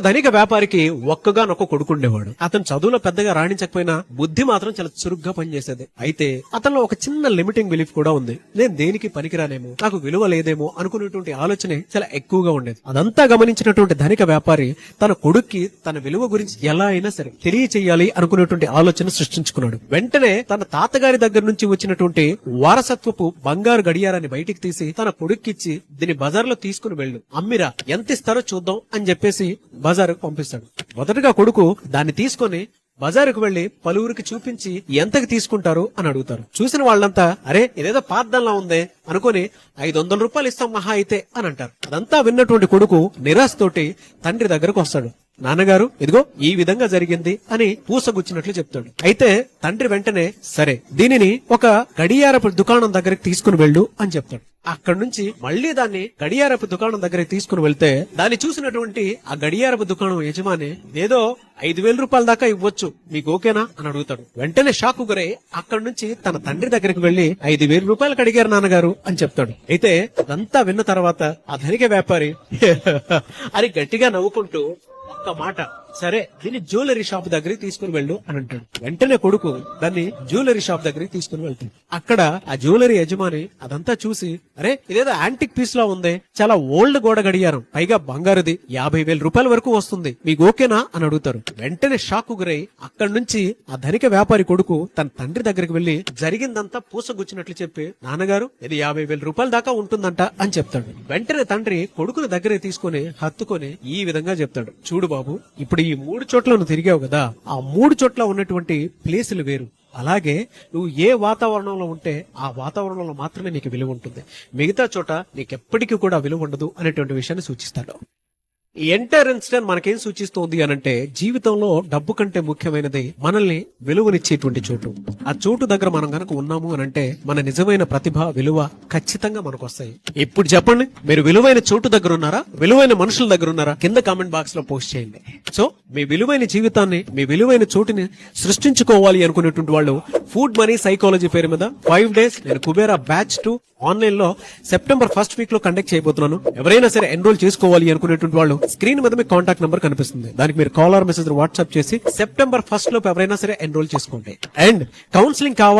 ధనిక వ్యాపారికి ఒక్కగానొక్క కొడుకుండేవాడు. అతను చదువులో పెద్దగా రాణించకపోయినా బుద్ధి మాత్రం చాలా చురుగ్గా పనిచేసేది. అయితే అతనిలో ఒక చిన్న లిమిటింగ్ బిలీఫ్ కూడా ఉంది. నేను దేనికి పనికిరానేమో నాకు విలువ లేదేమో అనుకునేటువంటి ఆలోచన చాలా ఎక్కువగా ఉండేది. అదంతా గమనించినటువంటి ధనిక వ్యాపారి తన కొడుక్కి తన విలువ గురించి ఎలా అయినా సరే తెలియచేయాలి అనుకునేటువంటి ఆలోచన సృష్టించుకున్నాడు. వెంటనే తన తాతగారి దగ్గర నుంచి వచ్చినటువంటి వారసత్వపు బంగారు గడియారాన్ని బయటికి తీసి తన కొడుక్కిచ్చి దీన్ని బజార్లో తీసుకుని వెళ్ళు. అమ్మిరా ఎంత ఇస్తారో చూద్దాం అని చెప్పేసి బజారుకు పంపిస్తాడు. మొదటగా కొడుకు దాన్ని తీసుకొని బజారుకు వెళ్ళి పలువురికి చూపించి ఎంతకి తీసుకుంటారు అని అడుగుతారు. చూసిన వాళ్ళంతా అరే ఇదేదో పాద్దంలా ఉందే అనుకుని ఐదు వందల రూపాయలు ఇస్తాం మహా అయితే అని అంటారు. అదంతా విన్నటువంటి కొడుకు నిరాశతోటి తండ్రి దగ్గరకు వస్తాడు. నాన్నగారు ఇదిగో ఈ విధంగా జరిగింది అని పూసగుచ్చినట్లు చెప్తాడు. అయితే తండ్రి వెంటనే సరే దీనిని ఒక గడియారపు దుకాణం దగ్గరికి తీసుకుని వెళ్ళు అని చెప్తాడు. అక్కడి నుంచి మళ్ళీ దాన్ని గడియారపు దుకాణం దగ్గరికి తీసుకుని వెళ్తే దాన్ని చూసినటువంటి ఆ గడియారపు దుకాణం యజమాని ఏదో ఐదు వేల రూపాయల దాకా ఇవ్వచ్చు మీకు ఓకేనా? అని అడుగుతాడు. వెంటనే షాక్ గురై అక్కడి నుంచి తన తండ్రి దగ్గరికి వెళ్ళి ఐదు వేల రూపాయలకు అడిగారు నాన్నగారు అని చెప్తాడు. అయితే అదంతా విన్న తర్వాత ఆ ధనిక వ్యాపారి అని గట్టిగా నవ్వుకుంటూ ఒక్క మాట. సరే దీన్ని జ్యువెలరీ షాప్ దగ్గరికి తీసుకుని వెళ్ళు అని అంటాడు. వెంటనే కొడుకు దాన్ని జ్యువెలరీ షాప్ దగ్గరికి తీసుకుని వెళ్తాడు. అక్కడ ఆ జ్యువెలరీ యజమాని అదంతా చూసి అరే ఇదేదో యాంటిక్ పీస్ లా ఉంది. చాలా ఓల్డ్ గోడ గడియారం పైగా బంగారుది. యాభై వేల రూపాయల వరకు వస్తుంది. మీకు ఓకేనా అని అడుగుతారు. వెంటనే షాక్ గురై అక్కడి నుంచి ఆ ధనిక వ్యాపారి కొడుకు తన తండ్రి దగ్గరికి వెళ్ళి జరిగిందంతా పూసగుచ్చినట్లు చెప్పి నాన్నగారు ఇది యాభై వేల రూపాయల దాకా ఉంటుందంట అని చెప్తాడు. వెంటనే తండ్రి కొడుకుని దగ్గరే తీసుకుని హత్తుకొని ఈ విధంగా చెప్తాడు. చూడు బాబు ఇప్పుడు ఈ మూడు చోట్ల నువ్వు తిరిగావు కదా ఆ మూడు చోట్ల ఉన్నటువంటి ప్లేసులు వేరు. అలాగే నువ్వు ఏ వాతావరణంలో ఉంటే ఆ వాతావరణంలో మాత్రమే నీకు విలువ ఉంటుంది. మిగతా చోట నీకెప్పటికీ కూడా విలువ ఉండదు అనేటువంటి విషయాన్ని సూచిస్తాడు. ఈ ఎంటైర్ ఇన్సిడెంట్ మనకేం సూచిస్తోంది అనంటే జీవితంలో డబ్బు కంటే ముఖ్యమైనది మనల్ని విలువనిచ్చేటువంటి చోటు. ఆ చోటు దగ్గర మనం గనక ఉన్నాము అనంటే మన నిజమైన ప్రతిభ విలువ ఖచ్చితంగా మనకు వస్తాయి ఇప్పుడు చెప్పండి మీరు విలువైన చోటు దగ్గర ఉన్నారా? విలువైన మనుషుల దగ్గర ఉన్నారా? కింద కామెంట్ బాక్స్లో పోస్ట్ చేయండి. సో మీ విలువైన జీవితాన్ని మీ విలువైన చోటుని సృష్టించుకోవాలి అనుకునేటువంటి వాళ్ళు ఫుడ్ మనీ సైకాలజీ పేరు మీద ఫైవ్ డేస్ నేను కుబేరా బ్యాచ్ టు ఆన్లైన్లో సెప్టెంబర్ ఫస్ట్ వీక్లో కండక్ట్ చేయబోతున్నాను. ఎవరైనా సరే ఎన్రోల్ చేసుకోవాలి అనుకునేటువంటి వాళ్ళు స్క్రీన్ మీద మీ కాంటాక్ట్ నెంబర్ కనిపిస్తుంది. దానికి మీరు కాల్ ఆర్ మెసేజ్ వాట్సాప్ చేసి సెప్టెంబర్ ఫస్ట్ లోపు ఎవరైనా సరే ఎన్రోల్ చేసుకోండి. అండ్ కౌన్సిలింగ్ కావాలి